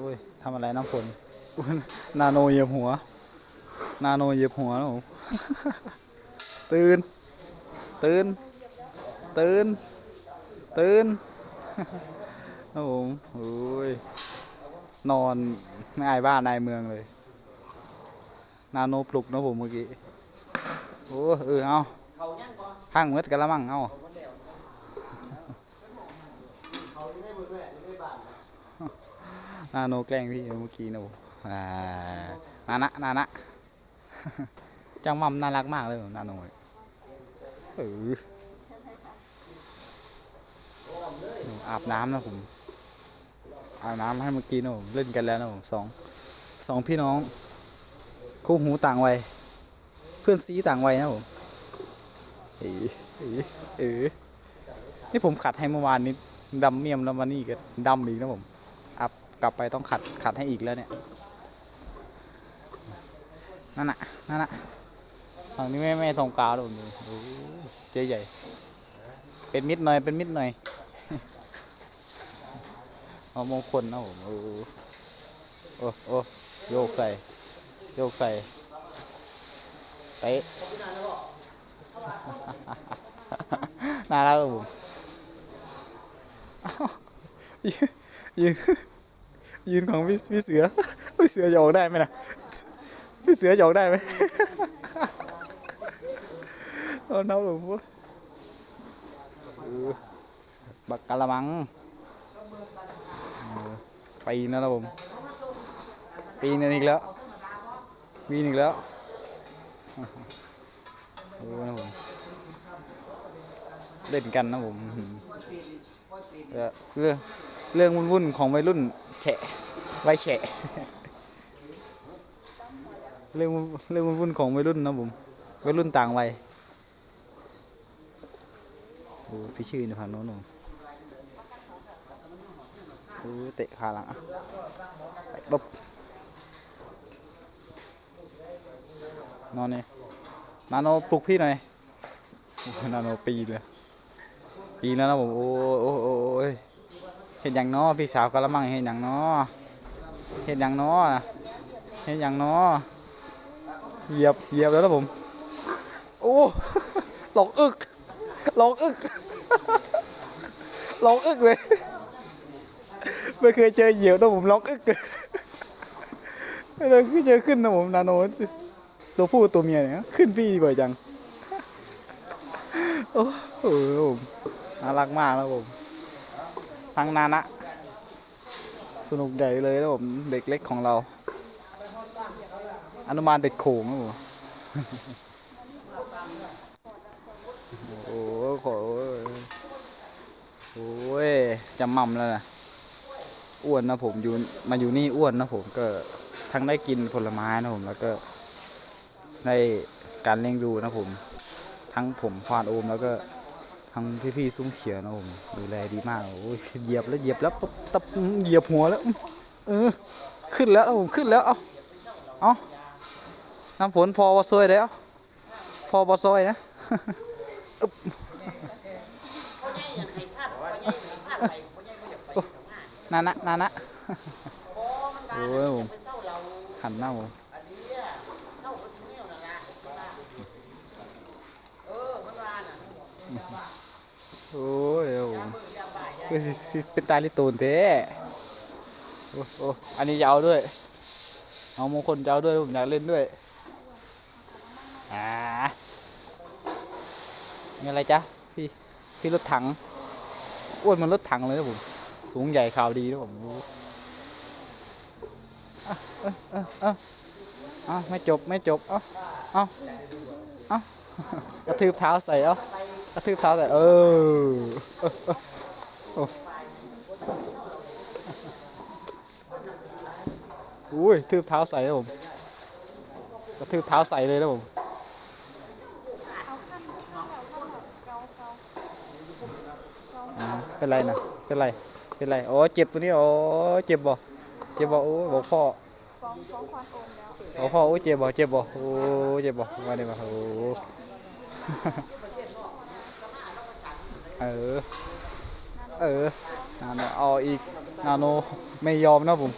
โอ้ยทำอะไรน้ำฝนอุ๊ยนาโนเหยียบหัว นาโนเหยียบหัวนะผมตื่น ตื่น ตื่น ตื่นครับผมโอ้ยนอนไม่อายบ้านอายเมืองเลย นาโนปลุกนะผมเมื่อกี้ โอ้เออเอาพังเมื่อกันละมั่งเอา นาโนแกล้งพี่เมื่อกี้นะผมนานะนานะจังมัมน่ารักมากเลยนาโนเอออาบน้ำนะผมอาบน้ำให้เมื่อกี้นะผมเล่นกันแล้วนะผมสองสองพี่น้องคู่หูต่างวัยเพื่อนซีต่างวัยนะผมเอ๋เอ๋เอ๋นี่ผมขัดให้เมื่อวานนี้ดำเมียมแล้ววันนี้ก็ดำอีกนะผม กลับไปต้องขัดขัดให้อีกแล้วเนี่ย นั่นน่ะ นั่นน่ะฝั่งนี้ไม่ไม่ทองกาวแล้วผมดูโอ้โหเจ๊ใหญ่ เป็นมิดหน่อย เป็นมิดหน่อยเอามงคลนะผมโอ้โหโอ้โอ้โยกใส่ โยกใส่เตะน่ารักผมยืนยืน ยืนของพี่พี่เสือพี่เสือจะอกได้ไหมนะพี่เสือจะอกได้ไหมเอาน้ำหลวงพ่อเออบักกะละมังปีนแล้วนะผมปีนอีกแล้วปีนอีกแล้วโอ้นะผมเล่นกันนะผมอื้อหือเอ่อเรื่องเรื่องวุ่นๆของวัยรุ่น แฉะไวัยแฉะเรื่องเรื่องวุ่นของวัยรุ่นนะผมวัยรุ่นต่างวัยโอ้พี่ชื่อในฝั่งโน้นผมโอ้เตะขาหลังไปบ๊บนอนเนี่ยนาโนปลุกพี่หน่อยนาโนปีเลยปีแล้วนะผมโอ้โอ้โอ้โอ้ย เห็นอย่างน้อพี่สาวกะละมังเห็นอย่างน้อเห็นอย่างน้อเห็นอย่างน้อเหยียบเหยียบแล้วนะผมโอ้หลอกอึกหลอกอึกหลอกอึกเลยไม่เคยเจอเหยียบนะผมหลอกอึกไม่เคยเจอขึ้นนะผมนาโนตัวผู้ตัวเมียเนี่ยขึ้นพี่บ่อยจังโอ้โหผมน่ารักมากนะผม ทั้งนานะ สนุกใหญ่เลยนะผมเด็กเล็กของเรา อนุบาลเด็กโขงนะผมโอ้โหโอ้ยจำมั่มแล้วนะอ้วนนะผมอยู่มาอยู่นี่อ้วนนะผมก็ทั้งได้กินผลไม้นะผมแล้วก็ได้การเลี้ยงดูนะผม ทั้งผมควานโอมแล้วก็ ทั้งพี่ๆซุ้มเขียวนะผมดูแลดีมากโอ้ยเหยียบแล้วเหยียบแล้วปุ๊บตับเหยียบหัวแล้ว เออ ขึ้นแล้วผมขึ้นแล้ว เอาเอาน้ำฝนพอบ่ซวยเลยเอาพอบ่ซอยนะอึ๊บนานะนานะโอ้ยผมหันหน้าผม โอ้ยคือสิสเป็นตาลิตูนเท้โอ้โอ้อันนี้จะเอาด้วย เอามงคลจะเอาด้วย ผมอยากเล่นด้วย อ่ามีอะไรจ๊ะ พี่ พี่รถถัง อ้วนมันรถถังเลยนะผม สูงใหญ่ขาวดีนะผมอะเอ้าเอ้าเอ้าเอาไม่จบ ไม่จบ เอ้าเอาเอากระทืบเท้าใส่เอ้า กระทืบเท้าใส่เออออเออโอ้อุ้ยทืบเท้าใส่นะผมกระทืบเท้าใส่เลยนะผมอ่าเป็นไรนะเป็นไร เป็นไร โอ้เจ็บตัวนี้ โอ้เจ็บบ่ เจ็บบ่ โอ้บอกพ่อโอนแล้วบอกพ่อ โอ้เจ็บบ่ เจ็บบ่ โอ้เจ็บบ่มาดิมาโอ้ เออเออนาโนเอาอีกนาโนไม่ยอมนะผม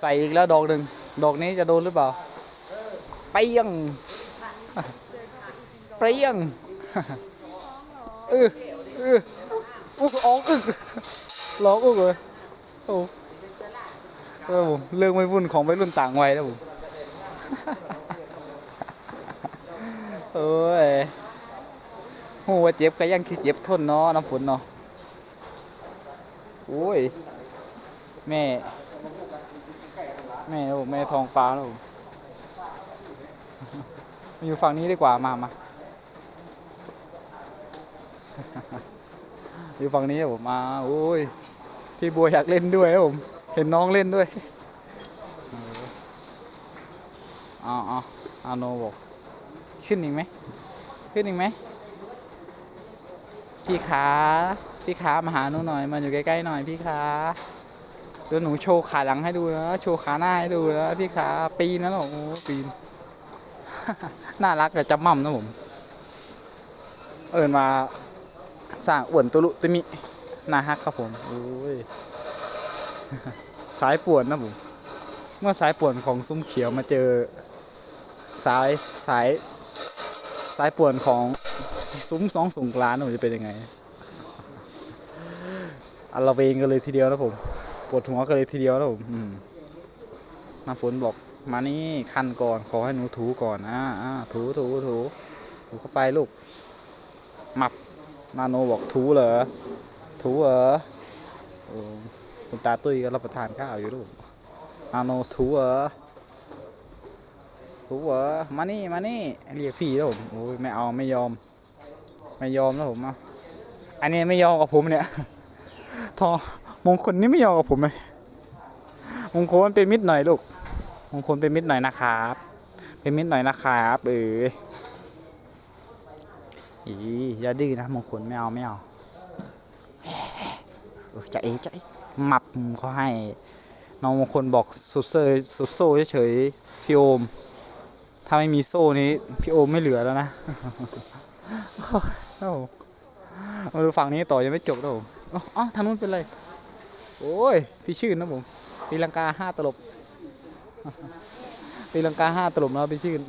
ใส่อีกแล้วดอกหนึ่งดอกนี้จะโดนหรือเปล่าเปรี้ยงเปรี้ยงเออเอออุ๊กออกอึกร้องอึกเลยโอ้เออผมเรื่องไม่วุ่นของวัยรุ่นต่างวัยนะผม โอ้ย หว่าเจ็บก็ยังที่เจ็บทนเนาะน้ำฝนเนาะโอ้ย แม่ แม่โอ้แม่ทองฟ้าแล้วมาอยู่ฝั่งนี้ดีกว่ามามาอยู่ฝั่งนี้ผมมาโอ้ยพี่บัวอยากเล่นด้วยผม เห็นน้องเล่นด้วยเอ๋อาเอาอาโนบอก ขึ้นอีกไหมขึ้นอีกไหม พี่ขาพี่ขามาหาหนูหน่อยมาอยู่ใกล้ๆหน่อยพี่ขาเดี๋ยวหนูโชว์ขาหลังให้ดูนะโชว์ขาหน้าให้ดูนะพี่ขาปีนนะหรอปีน น่ารักกับจำมั่มนะผม เอินมาสร้างอ้วนตุลุตุมิน่าฮักครับผมโอ้ยสายป่วนนะผม เมื่อสายป่วนของซุ้มเขียวมาเจอ สายสายสายป่วนของ ซุ้มสองสงกรานผมจะเป็นยังไงอัลเวงกันเลยทีเดียวนะผมปวดหัวกันเลยทีเดียวนะผมน้ำฝนบอกมานี่คันก่อนขอให้หนูถูก่อนอ่าอ่าถูถูถูถูเข้าไปลูกหมับนาโนบอกถูเหรอถูเหรอโอ้คุณตาตุ้ยก็รับประทานข้าวอยู่ลูกนาโนถูเหรอถูเหรอมานี่มานี่เรียกพี่แล้วผมโอ้ยไม่เอาไม่ยอม ไม่ยอมแล้วผมอะอันนี้ไม่ยอมกับผมเนี่ย ทอมงคลนี่ไม่ยอมกับผมเลยมงคลเป็นมิตรหน่อยลูก มงคลเป็นมิตรหน่อยนะครับ เป็นมิตรหน่อยนะครับเอออีอย่าดื้อนะมงคลไม่เอาไม่เอาจะเอะจะเอะหมับเขาให้ น้องมงคลบอกสุดเซยสุดโซ่เฉยๆพี่โอม ถ้าไม่มีโซ่นี้ พี่โอมไม่เหลือแล้วนะ โอ้โหมาดูฝั่งนี้ต่อยังไม่จบนะผมอ๋อทางนู้นเป็นไร โอ้ยพี่ชื่นนะผมปีลังกาห้าตลบปีลังกาห้าตลบนะพี่ชื่น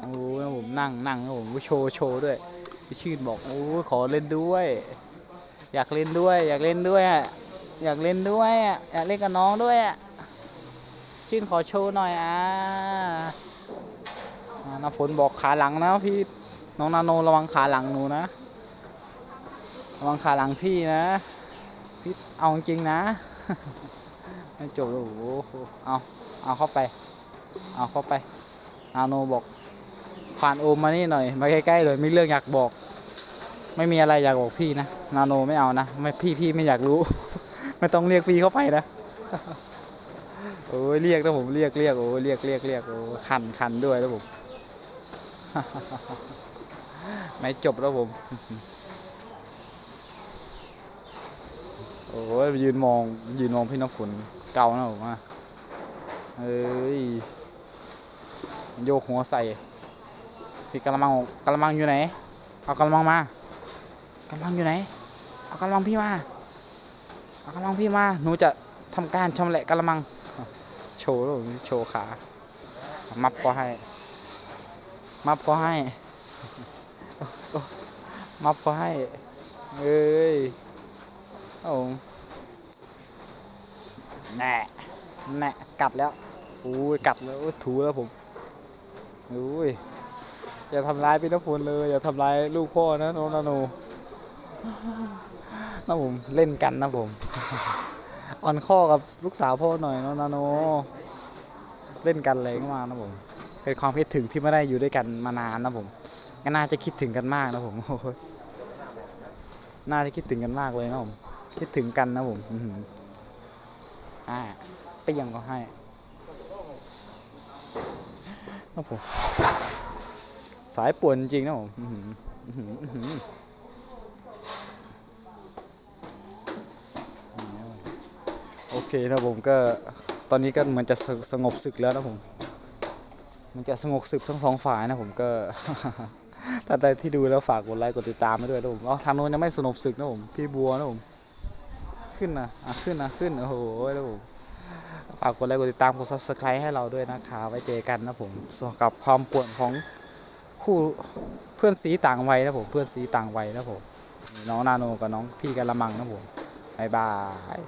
โอ้ยผมนั่งนั่งครับผมโชว์โชว์ด้วยพี่ชื่นบอกโอ้ยขอเล่นด้วย อยากเล่นด้วย อยากเล่นด้วยอะอยากเล่นด้วยอะอยากเล่นกับน้องด้วยอะ ชื่นขอโชว์หน่อยอะอ่าน้ำฝนบอกขาหลังนะพี่น้องนาโนระวังขาหลังหนูนะ ระวังขาหลังพี่นะ พี่เอาจริงนะไม่จบแล้วโอ้โหเอาเอาเข้าไป เอาเข้าไป นาโนบอกผ่านโอมมานี่หน่อย มาใกล้ๆเลยมีเรื่องอยากบอก ไม่มีอะไรอยากบอกพี่นะ นาโนไม่เอานะ ไม่พี่พี่ไม่อยากรู้ ไม่ต้องเรียกพี่เข้าไปนะ อ้ยเรียกนะผมเรียกเรียกโอ้ยเรียกเรียกเรียกโอ้ยคันคันด้วยแล้วผมไม่จบแล้วผม โอ้ยยืนมองยืนมองพี่น้ำฝนเก่านะผมอะเอ้ยโยกหัวใส่พี่กระมังกระมังอยู่ไหน เอากระมังมากำลังอยู่ไหน เอากำลังพี่มา เอากำลังพี่มา หนูจะทำการชำแหละกระมัง โชว์ล้วผมโชว์ขา มับก็ให้ มับก็ให้ มับก็ให้ เอ้ยโอ้แน่แน่กัดแล้วอุ้ยกัดแล้วถูแล้วผมอุ้ยอย่าทำร้ายพี่น้ำฝนเลย อย่าทำร้ายลูกพ่อนะโนนาโนนะผมเล่นกันนะผม อ่อนข้อกับลูกสาวพ่อหน่อยเนาะนาโน เล่นกันเลยก็มานะผม เป็นความคิดถึงที่ไม่ได้อยู่ด้วยกันมานานนะผมก็น่าจะคิดถึงกันมากนะผมน่าจะคิดถึงกันมากเลยนะผม คิดถึงกันนะผมอืออ่าไปยังก็ให้นะผมสายป่วนจริงนะผมอื้อหืออื้อหืออื้อหือ โอ เคนะผมก็ตอนนี้ก็เหมือนจะสงบศึกแล้วนะผม มันจะสงบศึกทั้งสองฝ่ายนะผมก็ท่านใดที่ดูแล้วฝากกดไลค์กดติดตามไปด้วยนะผมเอทางโน้นยังไม่สนบศึกนะผม พี่บัวนะผม ขึ้นนะอะขึ้นนะขึ้นโอ้โหนะผมฝากกดไลค์กดติดตามกด subscribe ให้เราด้วยนะคะไว้เจอกันนะผมส่วนกับความป่วนของคู่เพื่อนสีต่างวัยนะผมเพื่อนสีต่างวัยนะผมน้องนาโนกับน้องพี่กะละมังนะผมบายบาย